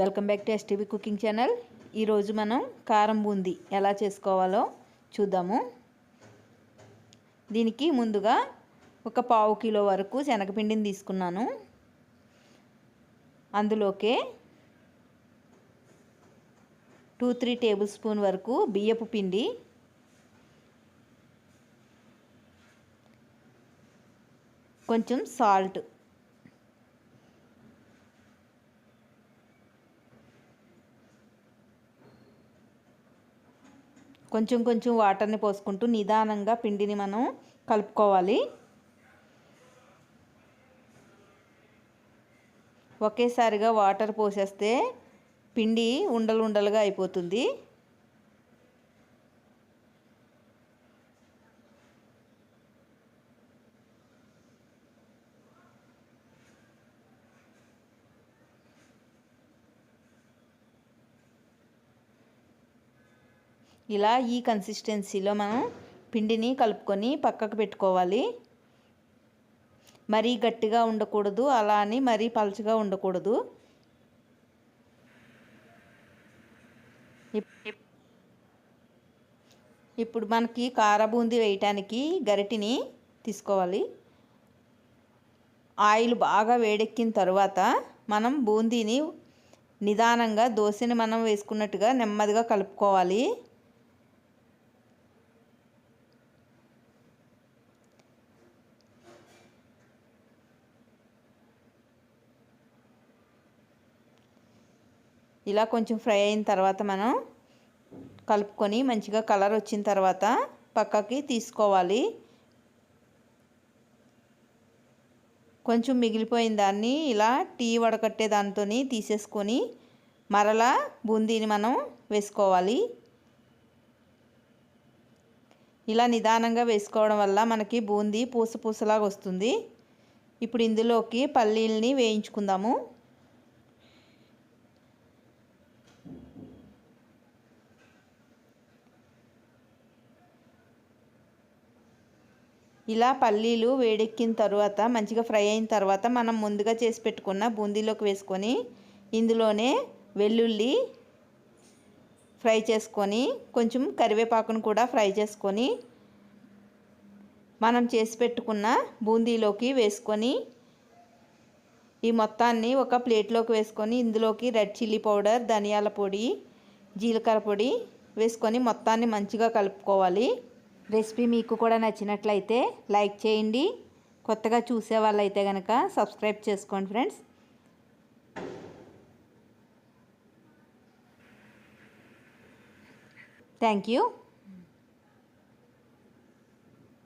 Welcome back to STV cooking channel. ఈరోజు మనం కారం బూందీ ఎలా చేసుకోవాలో చూద్దాము. దీనికి ముందుగా ఒక పావు కిలో వరకు శనగపిండిని తీసుకున్నాను. అందులోకే టూ త్రీ టేబుల్ స్పూన్ వరకు బియ్యపు పిండి కొంచెం సాల్ట్ కొంచెం కొంచెం వాటర్ని పోసుకుంటూ నిదానంగా పిండిని మనం కలుపుకోవాలి. ఒకేసారిగా వాటర్ పోసేస్తే పిండి ఉండలు ఉండలుగా అయిపోతుంది. ఇలా ఈ కన్సిస్టెన్సీలో మనం పిండిని కలుపుకొని పక్కకు పెట్టుకోవాలి. మరీ గట్టిగా ఉండకూడదు అలా అని మరీ పలచగా ఉండకూడదు. ఇప్పుడు మనకి కార బూందీ వేయటానికి గరిటిని తీసుకోవాలి. ఆయిల్ బాగా వేడెక్కిన తర్వాత మనం బూందీని నిదానంగా దోశని మనం వేసుకున్నట్టుగా నెమ్మదిగా కలుపుకోవాలి. ఇలా కొంచెం ఫ్రై అయిన తర్వాత మనం కలుపుకొని మంచిగా కలర్ వచ్చిన తర్వాత పక్కకి తీసుకోవాలి. కొంచెం మిగిలిపోయిన దాన్ని ఇలా టీ వడకట్టే దాంతో తీసేసుకొని మరలా బూందీని మనం వేసుకోవాలి. ఇలా నిదానంగా వేసుకోవడం వల్ల మనకి బూందీ పూస పూసలాగా వస్తుంది. ఇప్పుడు ఇందులోకి పల్లీల్ని వేయించుకుందాము. ఇలా పల్లీలు వేడెక్కిన తర్వాత మంచిగా ఫ్రై అయిన తర్వాత మనం ముందుగా చేసి పెట్టుకున్న బూందీలోకి వేసుకొని ఇందులోనే వెల్లుల్లి ఫ్రై చేసుకొని కొంచెం కరివేపాకును కూడా ఫ్రై చేసుకొని మనం చేసి పెట్టుకున్న బూందీలోకి వేసుకొని ఈ మొత్తాన్ని ఒక ప్లేట్లోకి వేసుకొని ఇందులోకి రెడ్ చిల్లీ పౌడర్ ధనియాల పొడి జీలకర్ర పొడి వేసుకొని మొత్తాన్ని మంచిగా కలుపుకోవాలి. రెసిపీ మీకు కూడా నచ్చినట్లయితే లైక్ చేయండి. కొత్తగా చూసే వాళ్ళైతే కనుక సబ్స్క్రైబ్ చేసుకోండి ఫ్రెండ్స్. Thank you.